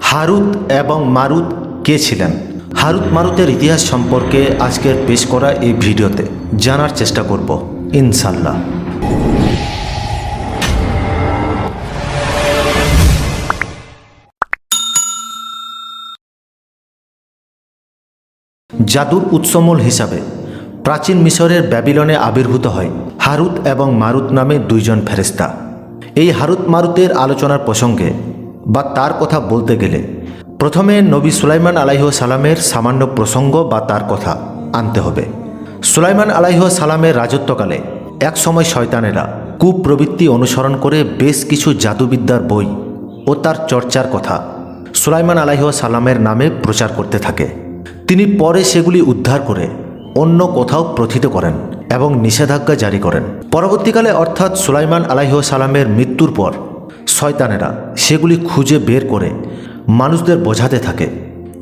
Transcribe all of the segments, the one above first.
হারুত এবং মারুত কে ছিলেন? হারুত মারুতের ইতিহাস সম্পর্কে আজকের পেশ করা এই ভিডিওতে জানার চেষ্টা করব ইনশাল্লাহ জাদুর উৎসমূল হিসাবে প্রাচীন মিশরের ব্যাবিলনে আবির্ভূত হয় হারুত এবং মারুত নামে দুইজন ফেরেস্তা এই হারুত মারুতের আলোচনার প্রসঙ্গে বা তার কথা বলতে গেলে প্রথমে নবী সুলাইমান আলাইহ সালামের সামান্য প্রসঙ্গ বা তার কথা আনতে হবে। সুলাইমান আলাইহ সালামের রাজত্বকালে এক সময় শয়তানেরা কুপ্রবৃত্তি অনুসরণ করে বেশ কিছু জাদুবিদ্যার বই ও তার চর্চার কথা সুলাইমান আলাইহ সালামের নামে প্রচার করতে থাকে। তিনি পরে সেগুলি উদ্ধার করে অন্য কোথাও প্রথিত করেন এবং নিষেধাজ্ঞা জারি করেন। পরবর্তীকালে অর্থাৎ সুলাইমান আলাইহ সালামের মৃত্যুর পর শয়তানেরা সেগুলি খুঁজে বের করে মানুষদের বোঝাতে থাকে।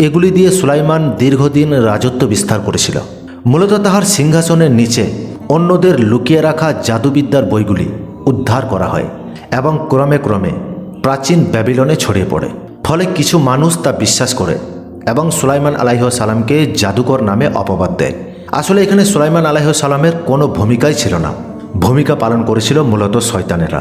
এগুলি দিয়ে সুলাইমান দীর্ঘদিন রাজত্ব বিস্তার করেছিল। মূলত তাহার সিংহাসনের নিচে অন্যদের লুকিয়ে রাখা জাদুবিদ্যার বইগুলি উদ্ধার করা হয় এবং ক্রমে ক্রমে প্রাচীন ব্যাবিলনে ছড়িয়ে পড়ে। ফলে কিছু মানুষ তা বিশ্বাস করে এবং সুলাইমান আলাইহ সালামকে জাদুকর নামে অপবাদ দেয়। আসলে এখানে সুলাইমান আলাইহ সালামের কোনো ভূমিকাই ছিল না। ভূমিকা পালন করেছিল মূলত শয়তানেরা।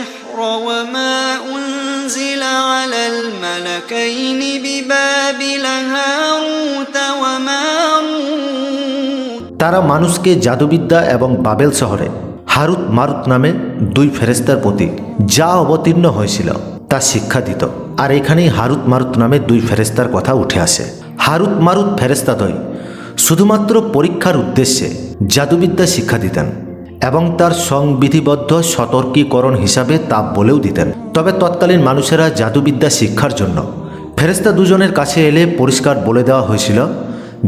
وما أنزل على الملكين ببابل هاروت وماروت তারা মানুষকে জাদুবিদ্যা এবং বাবেল শহরে হারুত মারুত নামে দুই ফেরেস্তার প্রতি যা অবতীর্ণ হয়েছিল তা শিক্ষা দিত আর এখানেই হারুত মারুত নামে দুই ফেরেস্তার কথা উঠে আসে হারুত মারুত ফেরেস্তাদ্বয় শুধুমাত্র পরীক্ষার উদ্দেশ্যে জাদুবিদ্যা শিক্ষা দিতেন এবং তার সংবিধিবদ্ধ সতর্কীকরণ হিসাবে তা বলেও দিতেন। তবে তৎকালীন মানুষেরা জাদুবিদ্যা শিক্ষার জন্য ফেরেস্তা দুজনের কাছে এলে পরিষ্কার বলে দেওয়া হয়েছিল,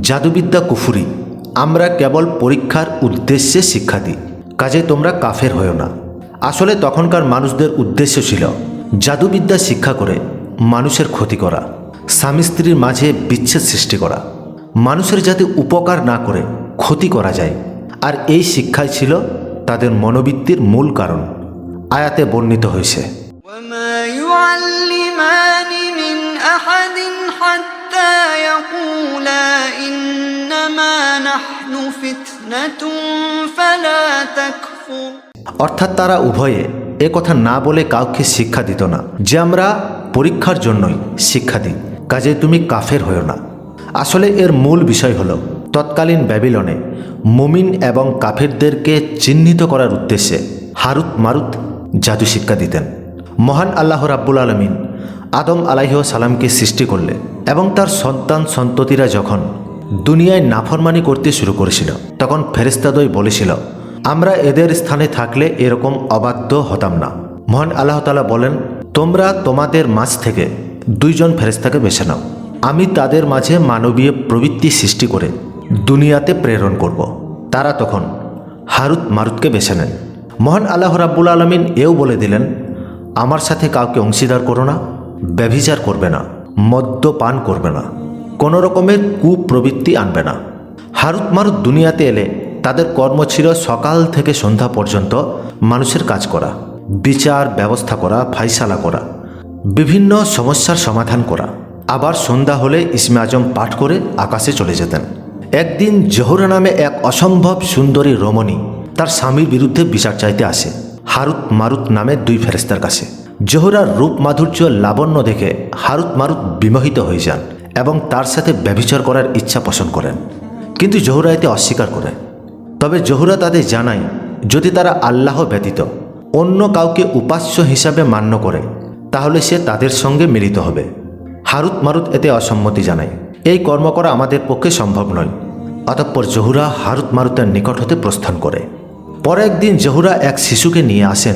জাদুবিদ্যা কুফুরি, আমরা কেবল পরীক্ষার উদ্দেশ্যে শিক্ষা দিই, কাজে তোমরা কাফের হয়েও না। আসলে তখনকার মানুষদের উদ্দেশ্য ছিল জাদুবিদ্যা শিক্ষা করে মানুষের ক্ষতি করা, স্বামী স্ত্রীর মাঝে বিচ্ছেদ সৃষ্টি করা, মানুষের যাতে উপকার না করে ক্ষতি করা যায়। আর এই শিক্ষাই ছিল তাদের মনোবৃত্তির মূল কারণ আয়াতে বর্ণিত হয়েছে। অর্থাৎ তারা উভয়ে এ কথা না বলে কাউকে শিক্ষা দিত না যে আমরা পরীক্ষার জন্যই শিক্ষা দিই কাজে তুমি কাফের হয়েও না। আসলে এর মূল বিষয় হলো তৎকালীন ব্যাবিলনে মুমিন এবং কাফেরদেরকে চিহ্নিত করার উদ্দেশ্যে হারুত মারুত জাদু শিক্ষা দিতেন। মহান আল্লাহ রাব্বুল আলমিন আদম আলাইহ সালামকে সৃষ্টি করলে এবং তার সন্তান সন্ততিরা যখন দুনিয়ায় নাফরমানি করতে শুরু করেছিল, তখন ফেরেস্তাদই বলেছিল, আমরা এদের স্থানে থাকলে এরকম অবাধ্য হতাম না। মহান আল্লাহ তালা বলেন, তোমরা তোমাদের মাঝ থেকে দুইজন ফেরেস্তাকে বেছে নাও। আমি তাদের মাঝে মানবীয় প্রবৃত্তি সৃষ্টি করে দুনিয়াতে প্রেরণ করব। তারা তখন হারুত মারুতকে বেছে নেন। মহান আল্লাহ রাব্বুল আলমিন এও বলে দিলেন, আমার সাথে কাউকে অংশীদার করো না, ব্যভিচার করবে না, মদ্যপান করবে না, কোনো রকমের কুপ্রবৃত্তি আনবে না। হারুত মারুত দুনিয়াতে এলে তাদের কর্ম ছিল সকাল থেকে সন্ধ্যা পর্যন্ত মানুষের কাজ করা, বিচার ব্যবস্থা করা, ফাইসালা করা, বিভিন্ন সমস্যার সমাধান করা। আবার সন্ধ্যা হলে ইসমে আজম পাঠ করে আকাশে চলে যেতেন। একদিন জহুরা নামে এক অসম্ভব সুন্দরী রমণী তার স্বামীর বিরুদ্ধে বিচার চাইতে আসে, হারুত মারুত নামে দুই ফেরেস্তার কাছে। জোহরার রূপ মাধুর্য লাবণ্য দেখে হারুত মারুত বিমোহিত হয়ে যান এবং তার সাথে ব্যভিচার করার ইচ্ছা পোষণ করেন। কিন্তু জহুরা এতে অস্বীকার করে। তবে জহুরা তাদের জানায়, যদি তারা আল্লাহ ব্যতীত অন্য কাউকে উপাস্য হিসাবে মান্য করে, তাহলে সে তাদের সঙ্গে মিলিত হবে। হারুত মারুত এতে অসম্মতি জানায়। এই কর্ম করা আমাদের পক্ষে সম্ভব নয়। অতঃপর জহুরা হারুত মারুতের নিকট হতে প্রস্থান করে। পরে একদিন জহুরা এক শিশুকে নিয়ে আসেন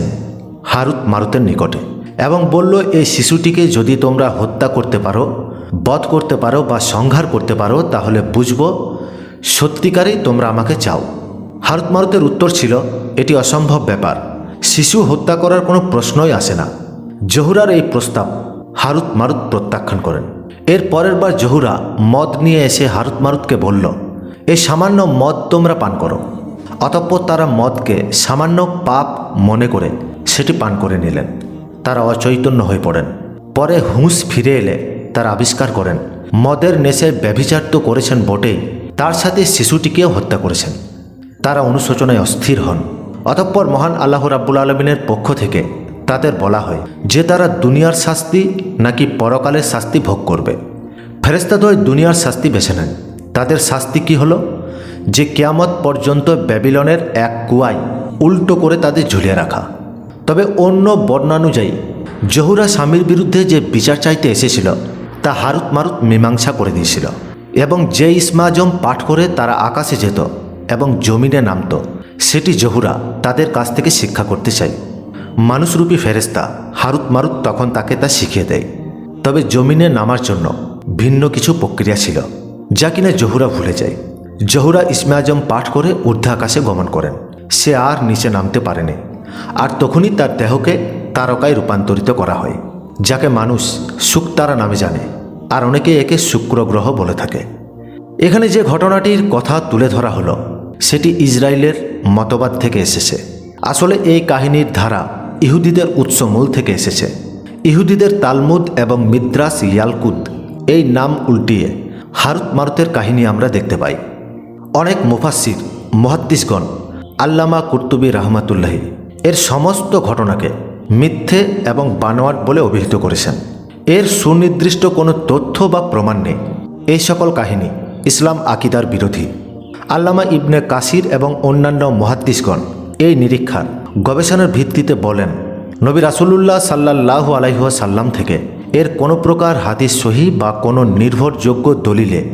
হারুত মারুতের নিকটে এবং বলল এই শিশুটিকে যদি তোমরা হত্যা করতে পারো, বধ করতে পারো বা সংহার করতে পারো, তাহলে বুঝব সত্যিকারেই তোমরা আমাকে চাও। হারুত মারুতের উত্তর ছিল, এটি অসম্ভব ব্যাপার। শিশু হত্যা করার কোনো প্রশ্নই আসে না। জহুরার এই প্রস্তাব হারুত মারুত প্রত্যাখ্যান করেন। এর পরের বার জহুরা মদ নিয়ে এসে হারুত মারুতকে বলল এই সামান্য মদ তোমরা পান করো। অতঃপর তারা মদকে সামান্য পাপ মনে করে সেটি পান করে নিলেন। তারা অচৈতন্য হয়ে পড়েন। পরে হুঁশ ফিরে এলে তারা আবিষ্কার করেন, মদের নেশে ব্যভিচার তো করেছেন বটেই, তার সাথে শিশুটিকেও হত্যা করেছেন। তারা অনুশোচনায় অস্থির হন। অতঃপর মহান আল্লাহ রাব্বুল আলমিনের পক্ষ থেকে তাদের বলা হয়, যে তারা দুনিয়ার শাস্তি নাকি পরকালের শাস্তি ভোগ করবে। ফেরেস্তাদ্বয় দুনিয়ার শাস্তি বেছে নেন। তাদের শাস্তি কি হলো? যে কেয়ামত পর্যন্ত ব্যাবিলনের এক কুয়ায় উল্টো করে তাদের ঝুলিয়ে রাখা। তবে অন্য বর্ণানুযায়ী, জহুরা স্বামীর বিরুদ্ধে যে বিচার চাইতে এসেছিল, তা হারুত মারুত মীমাংসা করে দিয়েছিল এবং যে ইসমাজম পাঠ করে তারা আকাশে যেত এবং জমিনে নামত, সেটি জহুরা তাদের কাছ থেকে শিক্ষা করতে চাই মানুষরূপী ফেরেস্তা হারুত মারুত তখন তাকে তা শিখিয়ে দেয়। তবে জমিনে নামার জন্য ভিন্ন কিছু প্রক্রিয়া ছিল। যা কিনা জহুরা ভুলে যায়। জহুরা ইসমাজম পাঠ করে ঊর্ধ্ব আকাশে গমন করেন। সে আর নিচে নামতে পারেনি। আর তখনই তার দেহকে তারকায় রূপান্তরিত করা হয়, যাকে মানুষ শুকতারা নামে জানে, আর অনেকে একে শুক্র গ্রহ বলে থাকে। এখানে যে ঘটনাটির কথা তুলে ধরা হলো, সেটি ইসরায়েলের মতবাদ থেকে এসেছে। আসলে এই কাহিনীর ধারা ইহুদিদের উৎসমূল থেকে এসেছে। ইহুদিদের তালমুদ এবং মিদ্রাস ইয়ালকুদ এই নাম উল্টিয়ে হারুত মারুতের কাহিনী আমরা দেখতে পাই। অনেক মুফাসির মহাদ্দিসগণ, আল্লামা কুর্তুবী রহমাতুল্লাহি এর সমস্ত ঘটনাকে মিথ্যে এবং বানোয়াট বলে অভিহিত করেছেন। এর সুনির্দিষ্ট কোনো তথ্য বা প্রমাণ নেই। এই সকল কাহিনী ইসলাম আকিদার বিরোধী। আল্লামা ইবনে কাসির এবং অন্যান্য মহাদ্দিসগণ এই নিরীক্ষার গবেষণার ভিত্তিতে বলেন, নবী রাসুলুল্লাহ সাল্লাহ আলাইহুয়া সাল্লাম থেকে এর কোনো প্রকার হাদিস সহি বা কোনো নির্ভরযোগ্য দলিলে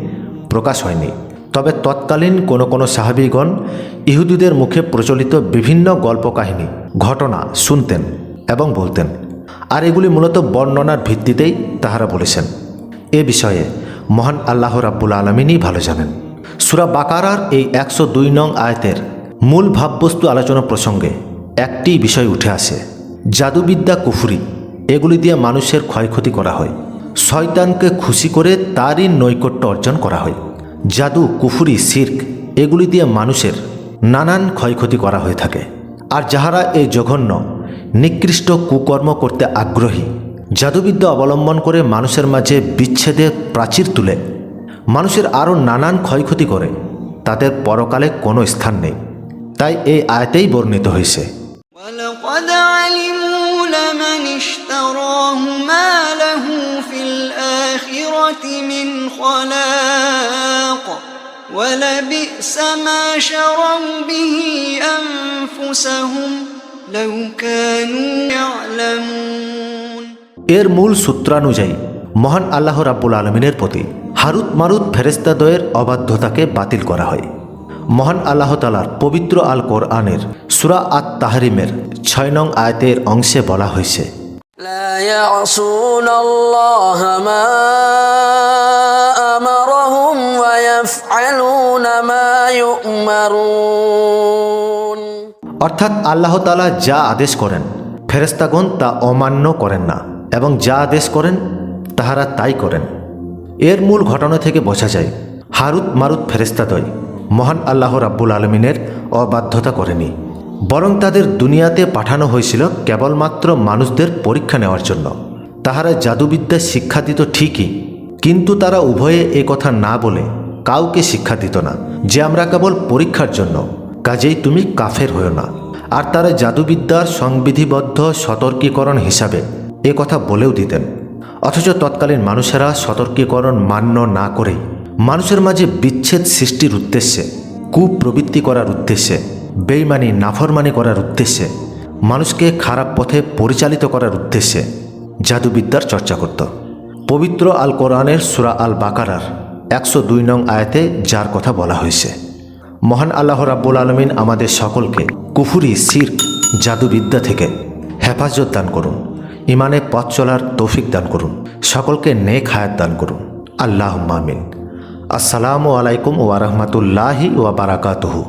প্রকাশ হয়নি। তবে তৎকালীন কোনো কোনো সাহাবিগণ ইহুদিদের মুখে প্রচলিত বিভিন্ন গল্প কাহিনী ঘটনা শুনতেন এবং বলতেন। আর এগুলি মূলত বর্ণনার ভিত্তিতেই তাহারা বলেছেন। এ বিষয়ে মহান আল্লাহ রাব্বুল আলমিনই ভালো জানেন। সুরা বাকারার এই একশো দুই নং আয়তের মূল ভাববস্তু আলোচনা প্রসঙ্গে একটি বিষয় উঠে আসে, জাদুবিদ্যা কুফুরি। এগুলি দিয়ে মানুষের ক্ষয়ক্ষতি করা হয়। শয়তানকে খুশি করে তারই নৈকট্য অর্জন করা হয়। জাদু, কুফুরি সির্ক এগুলি দিয়ে মানুষের নানান ক্ষয়ক্ষতি করা হয়ে থাকে। আর যাহারা এই জঘন্য, নিকৃষ্ট কুকর্ম করতে আগ্রহী, জাদুবিদ্যা অবলম্বন করে মানুষের মাঝে বিচ্ছেদের প্রাচীর তুলে, মানুষের আরও নানান ক্ষয়ক্ষতি করে, তাদের পরকালে কোনো স্থান নেই। তাই এই আয়তেই বর্ণিত হয়েছে। الآخرة من خلاق ولبئس ما شروا به أنفسهم لو كانوا يعلمون এর মূল সূত্রানুযায়ী মহান আল্লাহ রাব্বুল আলমিনের প্রতি হারুত মারুত ফেরেস্তাদয়ের অবাধ্যতাকে বাতিল করা হয় মহান আল্লাহ তালার পবিত্র আল কোরআনের সুরা আত তাহারিমের ছয় নং আয়তের অংশে বলা হয়েছে لا يعصون الله ما أمرهم ويفعلون ما يؤمرون অর্থাৎ আল্লাহ তালা যা আদেশ করেন ফেরেস্তাগণ তা অমান্য করেন না এবং যা আদেশ করেন তাহারা তাই করেন এর মূল ঘটনা থেকে বোঝা যায় হারুত মারুত ফেরেস্তাদয় মহান আল্লাহ রাব্বুল আলমিনের অবাধ্যতা করেনি বরং তাদের দুনিয়াতে পাঠানো হয়েছিল কেবলমাত্র মানুষদের পরীক্ষা নেওয়ার জন্য। তাহারা জাদুবিদ্যা শিক্ষা দিত ঠিকই, কিন্তু তারা উভয়ে এ কথা না বলে কাউকে শিক্ষা দিত না, যে আমরা কেবল পরীক্ষার জন্য। কাজেই তুমি কাফের হও না। আর তারা জাদুবিদ্যার সংবিধিবদ্ধ সতর্কীকরণ হিসাবে এ কথা বলেও দিতেন। অথচ তৎকালীন মানুষেরা সতর্কীকরণ মান্য না করেই মানুষের মাঝে বিচ্ছেদ সৃষ্টির উদ্দেশ্যে, কুপ্রবৃত্তি করার উদ্দেশ্যে বেইমানি, নাফরমানি করার উদ্দেশ্যে, মানুষকে খারাপ পথে পরিচালিত করার উদ্দেশ্যে জাদুবিদ্যার চর্চা করত। পবিত্র আল কোরআনের সুরা আল বাকারার একশো দুই নং আয়াতে যার কথা বলা হয়েছে, মহান আল্লাহ রাব্বুল আলমিন আমাদের সকলকে কুফুরি সির জাদুবিদ্যা থেকে হেফাজত দান করুন ইমানে পথ চলার তৌফিক দান করুন, সকলকে নেক হায়াত দান করুন। আল্লাহ মামিন আসসালামু আলাইকুম ওয়া রাহমাতুল্লাহি ওয়া বারাকাতুহু।